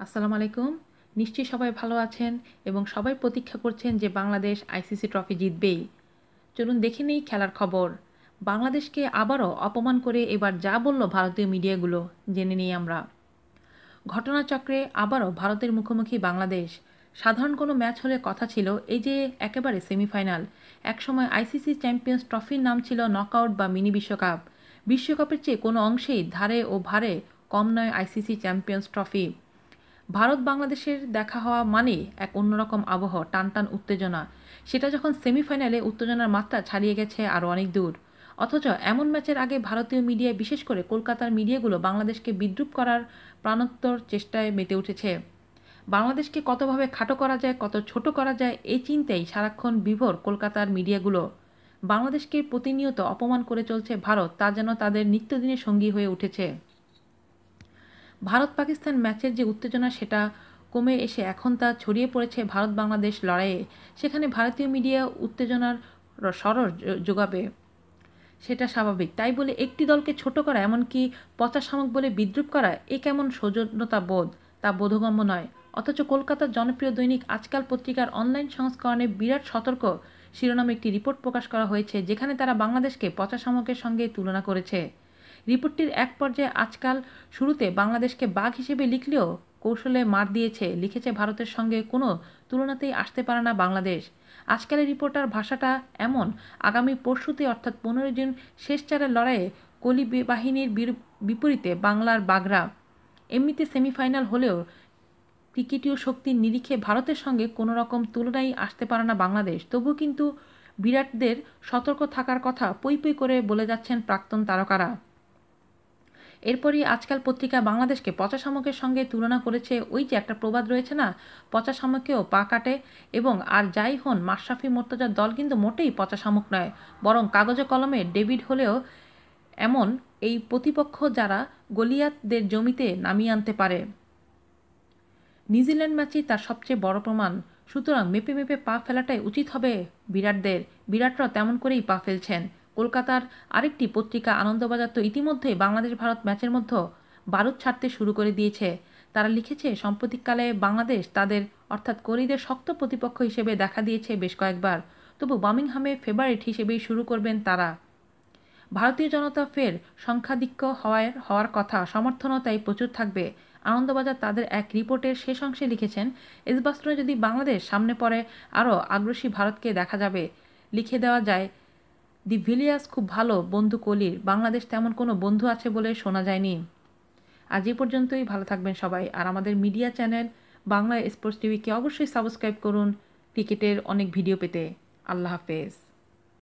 আসসালামু আলাইকুম। নিশ্চয়ই সবাই ভালো আছেন এবং সবাই প্রতীক্ষা করছেন যে বাংলাদেশ আইসিসি ট্রফি জিতবেই। চলুন দেখে নেই খেলার খবর। বাংলাদেশকে আবারও অপমান করে এবার যা বলল ভারতীয় মিডিয়াগুলো, জেনে নিই আমরা। ঘটনাচক্রে আবারও ভারতের মুখোমুখি বাংলাদেশ। সাধারণ কোনো ম্যাচ হলে কথা ছিল এই যে একেবারে সেমিফাইনাল। একসময় আইসিসি চ্যাম্পিয়ন্স ট্রফির নাম ছিল নকআউট বা মিনি বিশ্বকাপ। বিশ্বকাপের চেয়ে কোনো অংশেই ধারে ও ভারে কম নয় আইসিসি চ্যাম্পিয়ন্স ট্রফি। ভারত বাংলাদেশের দেখা হওয়া মানে এক অন্যরকম আবহ টান টান উত্তেজনা। সেটা যখন সেমিফাইনালে উত্তেজনার মাত্রা ছাড়িয়ে গেছে আরও অনেক দূর। অথচ এমন ম্যাচের আগে ভারতীয় মিডিয়া বিশেষ করে কলকাতার মিডিয়াগুলো বাংলাদেশকে বিদ্রুপ করার প্রাণোত্তর চেষ্টায় মেতে উঠেছে। বাংলাদেশকে কতভাবে খাটো করা যায়, কত ছোট করা যায় এই চিন্তাই সারাক্ষণ বিভোর কলকাতার মিডিয়াগুলো। বাংলাদেশকে প্রতিনিয়ত অপমান করে চলছে ভারত, তা যেন তাদের নিত্যদিনের সঙ্গী হয়ে উঠেছে। ভারত পাকিস্তান ম্যাচের যে উত্তেজনা, সেটা কমে এসে এখন তা ছড়িয়ে পড়েছে ভারত বাংলাদেশ লড়াইয়ে। সেখানে ভারতীয় মিডিয়া উত্তেজনার সরস যোগাবে। সেটা স্বাভাবিক। তাই বলে একটি দলকে ছোট করা, এমনকি পচা শামুক বলে বিদ্রুপ করা, এ কেমন সৌজন্যতা বোধ তা বোধগম্য নয়। অথচ কলকাতার জনপ্রিয় দৈনিক আজকাল পত্রিকার অনলাইন সংস্করণে বিরাট সতর্ক। শিরোনামে একটি রিপোর্ট প্রকাশ করা হয়েছে, যেখানে তারা বাংলাদেশকে পচা শামুকের সঙ্গে তুলনা করেছে। রিপোর্টটির এক পর্যায়ে আজকাল শুরুতে বাংলাদেশকে বাঘ হিসেবে লিখলেও কৌশলে মার দিয়েছে, লিখেছে ভারতের সঙ্গে কোনো তুলনাতেই আসতে পারে না বাংলাদেশ। আজকালের রিপোর্টার ভাষাটা এমন, আগামী পরশুতে অর্থাৎ পনেরোই জুন শেষ চারের লড়াইয়ে কলি বাহিনীর বিপরীতে বাংলার বাগরা। এমনিতে সেমিফাইনাল হলেও ক্রিকেটীয় শক্তির নিরিখে ভারতের সঙ্গে কোনো রকম তুলনাই আসতে পারে না বাংলাদেশ। তবু কিন্তু বিরাটদের সতর্ক থাকার কথা পই পই করে বলে যাচ্ছেন প্রাক্তন তারকারা। এরপরই আজকাল পত্রিকা বাংলাদেশকে পচা শামুকের সঙ্গে তুলনা করেছে। ওই যে একটা প্রবাদ রয়েছে না, পচা শামুকেও পা কাটে এবং আর যাই হন, মাশরাফি মোর্তজার দল কিন্তু মোটেই পচা শামুক নয়, বরং কাগজে কলমে ডেভিড হলেও এমন এই প্রতিপক্ষ যারা গলিয়াতদের জমিতে নামিয়ে আনতে পারে। নিউজিল্যান্ড ম্যাচই তার সবচেয়ে বড় প্রমাণ। সুতরাং মেপে মেপে পা ফেলাটাই উচিত হবে বিরাটদের। বিরাটরা তেমন করেই পা ফেলছেন। কলকাতার আরেকটি পত্রিকা আনন্দবাজার তো ইতিমধ্যেই বাংলাদেশ ভারত ম্যাচের মধ্যে বারুদ ছাড়তে শুরু করে দিয়েছে। তারা লিখেছে, সাম্প্রতিককালে বাংলাদেশ তাদের, অর্থাৎ করিদের শক্ত প্রতিপক্ষ হিসেবে দেখা দিয়েছে বেশ কয়েকবার। তবু বামিংহামে ফেভারিট হিসেবেই শুরু করবেন তারা। ভারতীয় জনতা ফের সংখ্যাধিক্য হওয়ার হওয়ার কথা সমর্থনও তাই প্রচুর থাকবে। আনন্দবাজার তাদের এক রিপোর্টের শেষ অংশে লিখেছেন এসবাস্টনে যদি বাংলাদেশ সামনে পড়ে, আরও আগ্রসী ভারতকে দেখা যাবে। লিখে দেওয়া যায় দি ভিলিয়াস খুব ভালো বন্ধু কলির। বাংলাদেশ তেমন কোনো বন্ধু আছে বলে শোনা যায়নি। আজ এই পর্যন্তই, ভালো থাকবেন সবাই। আর আমাদের মিডিয়া চ্যানেল বাংলা স্পোর্টস টিভিকে অবশ্যই সাবস্ক্রাইব করুন। ক্রিকেটের অনেক ভিডিও পেতে। আল্লাহ হাফেজ।